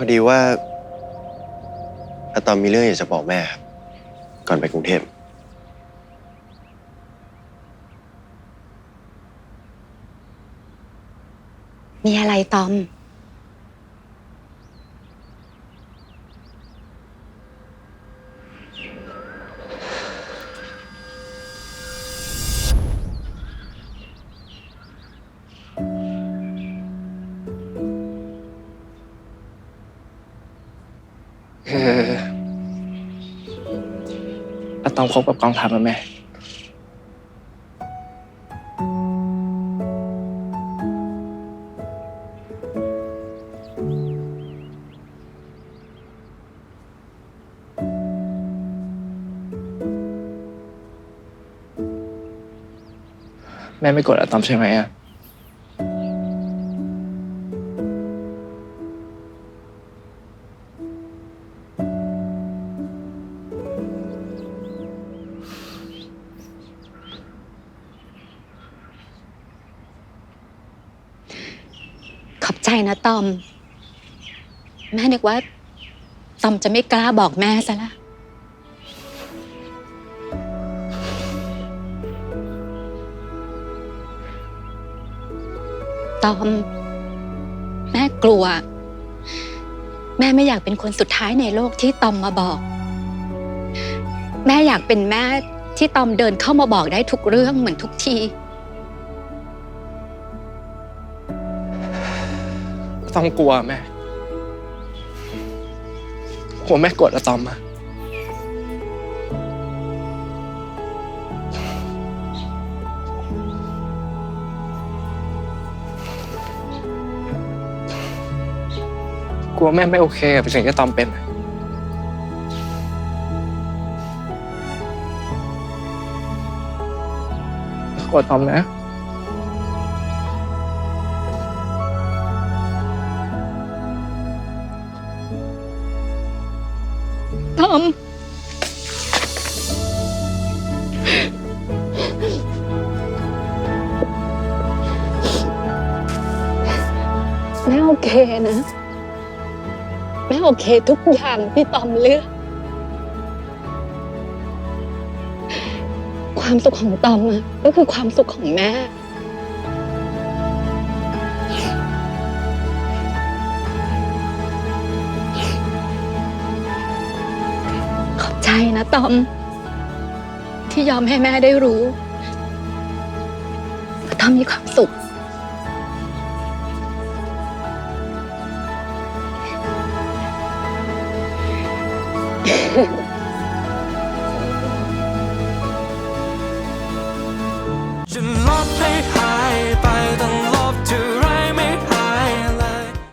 พอดีว่าอะตอมมีเรื่องอยากจะบอกแม่ครับ ก่อนไปกรุงเทพ มีอะไรตอม คืออะตอมคบกับกองทัพแล้วแม่ แม่ไม่กดอะตอมใช่ไหมอะ ใจนะตอม แม่นึกว่าตอมจะไม่กล้าบอกแม่ซะละตอม แม่กลัว แม่ไม่อยากเป็นคนสุดท้ายในโลกที่ตอมมาบอก แม่อยากเป็นแม่ที่ตอมเดินเข้ามาบอกได้ทุกเรื่องเหมือนทุกที ต้อมกลัวแม่กลัวแม่กดอะตอมอะกลัวแม่ไม่โอเคกับสิ่งที่ตอมเป็นกดตอมนะ ตอมแม่โอเคนะ แม่โอเคทุกอย่างที่ตอมเลือก ความสุขของตอมอะก็คือความสุขของแม่ ใจนะตอม ที่ยอมให้แม่ได้รู้ว่าตอมมีความสุข